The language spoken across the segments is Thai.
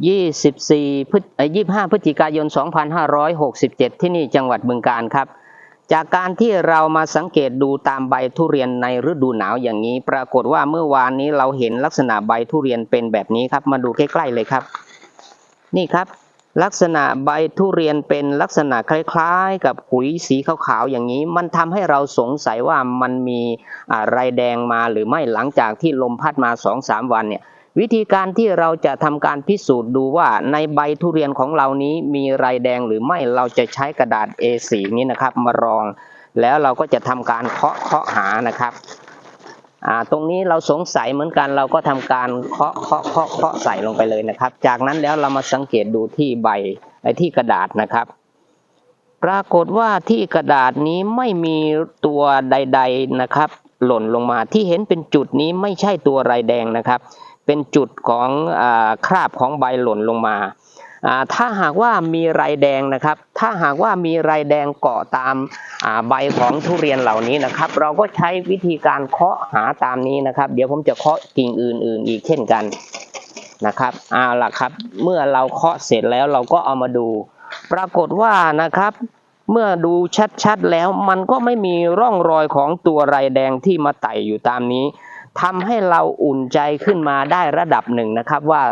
24พฤศเอ่อ25พฤศจิกายน 2567 ที่นี่จังหวัดบึงกาฬครับ จากการที่เรามาสังเกตดูตามใบทุเรียนในฤดูหนาวอย่างนี้ ปรากฏว่าเมื่อวานนี้เราเห็นลักษณะใบทุเรียนเป็นแบบนี้ครับ มาดูใกล้ๆเลยครับ นี่ครับ ลักษณะใบทุเรียนเป็นลักษณะคล้ายๆ กับขุยสีขาวๆอย่างนี้ มันทำให้เราสงสัยว่ามันมีอะไรแดงมาหรือไม่หลังจากที่ลมพัดมา2-3วันเนี่ย วิธีการที่เราจะทำการพิสูจน์ดูว่าในใบทุเรียนของเรานี้มีไรแดงหรือไม่เราจะใช้กระดาษ A4 นี้นะครับมารอง แล้วเราก็จะทำการเคาะเคาะหานะครับตรงนี้เราสงสัยเหมือนกันเราก็ทำการเคาะเคาะเคาะเคาะใส่ลงไปเลยนะครับ จากนั้นแล้วเรามาสังเกตดูที่ใบไอ้ที่กระดาษนะครับ ปรากฏว่าที่กระดาษนี้ไม่มีตัวใด ๆนะครับ หล่นลงมาที่เห็นเป็นจุดนี้ไม่ใช่ตัวไรแดงนะครับ เป็นจุดของอคราบของใบหล่นลงมาถ้าหากว่ามีไรแดงนะครับ ถ้าหากว่ามีไรแดงเกาะตามาใบของทุเรียนเหล่านี้นะครับ เราก็ใช้วิธีการเคาะหาตามนี้นะครับ เดี๋ยวผมจะเคาะกิ่งอื่น ๆ อีกเช่นกันนะครับเอาล่ะครับ เมื่อเราเคาะเสร็จแล้วเราก็เอามาดู ปรากฏว่านะครับ เมื่อดูชัดๆแล้วมันก็ไม่มีร่องรอยของตัวไรแดงที่มาไต่อยู่ตามนี้ ทำให้เราอุ่นใจขึ้นมาได้ระดับหนึ่งนะครับว่า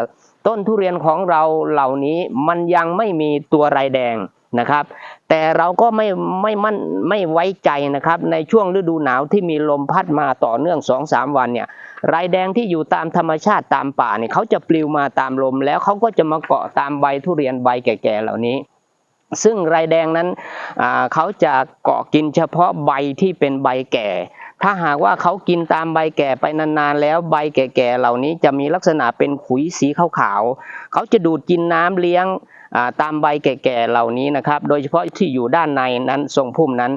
ต้นทุเรียนของเราเหล่านี้มันยังไม่มีตัวไรแดงนะครับ แต่เราก็ไม่ไม่มั่นไม่ไว้ใจนะครับ ในช่วงฤดูหนาวที่มีลมพัดมาต่อเนื่อง2อสาวันเนี่ยไรแดงที่อยู่ตามธรรมชาติตามป่าเนี่ยเขาจะปลิวมาตามลม แล้วเขาก็จะมาเกาะตามใบทุเรียนใบแก่ๆเหล่านี้ ซึ่งไรแดงนั้นเขาจะเกาะกินเฉพาะใบที่เป็นใบแก่ ถ้าหากว่าเขากินตามใบแก่ไปนานๆ แล้วใบแก่ๆเหล่านี้จะมีลักษณะเป็นขุยสีขาวๆเขาจะดูดกินน้ำเลี้ยงตามใบแก่ๆเหล่านี้นะครับ โดยเฉพาะที่อยู่ด้านในนั้นทรงพุ่มนั้น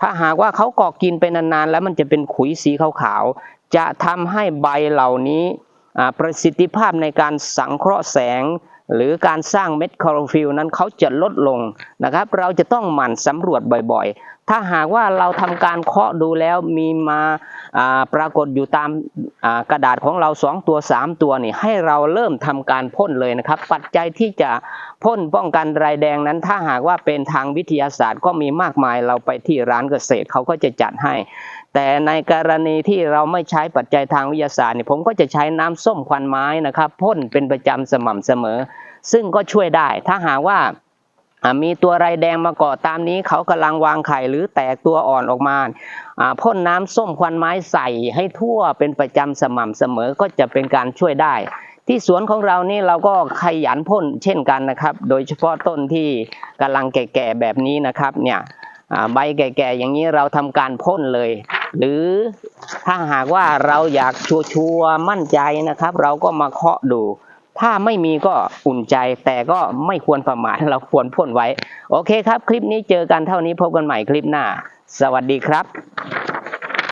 ถ้าหากว่าเขาเกาะกินไปนานๆ แล้วมันจะเป็นขุยสีขาวๆจะทำให้ใบเหล่านี้ประสิทธิภาพในการสังเคราะห์แสง หรือการสร้างเม็ดคลอโรฟิลนั้นเขาจะลดลงนะครับ เราจะต้องหมั่นสำรวจบ่อยๆ ถ้าหากว่าเราทำการเคาะดูแล้วมีมาปรากฏอยู่ตามกระดาษของเรา 2 ตัว 3 ตัวนี่ให้เราเริ่มทำการพ่นเลยนะครับ ปัจจัยที่จะพ่นป้องกันไรแดงนั้น ถ้าหากว่าเป็นทางวิทยาศาสตร์ก็มีมากมายเราไปที่ร้านเกษตรเขาก็จะจัดให้ แต่ในกรณีที่เราไม่ใช้ปัจจัยทางวิทยาศาสตร์เนี่ยผมก็จะใช้น้ำส้มควันไม้นะครับพ่นเป็นประจำสม่ำเสมอ ซึ่งก็ช่วยได้ถ้าหากว่า มีตัวไรแดงมาเกาะตามนี้เขากำลังวางไข่หรือแตกตัวอ่อนออกมาพ่นน้ำส้มควันไม้ใส่ให้ทั่วเป็นประจำสม่ำเสมอก็จะเป็นการช่วยได้ ที่สวนของเรานี่เราก็ขยันพ่นเช่นกันนะครับ โดยเฉพาะต้นที่กำลังแก่ๆแบบนี้นะครับเนี่ยใบแก่ๆอย่างนี้เราทำการพ่นเลย หรือถ้าหากว่าเราอยากชัวร์มั่นใจนะครับ เราก็มาเคาะดู ถ้าไม่มีก็อุ่นใจ แต่ก็ไม่ควรประมาทเราควรพ่นไว้ โอเคครับ คลิปนี้เจอกันเท่านี้พบกันใหม่คลิปหน้า สวัสดีครับ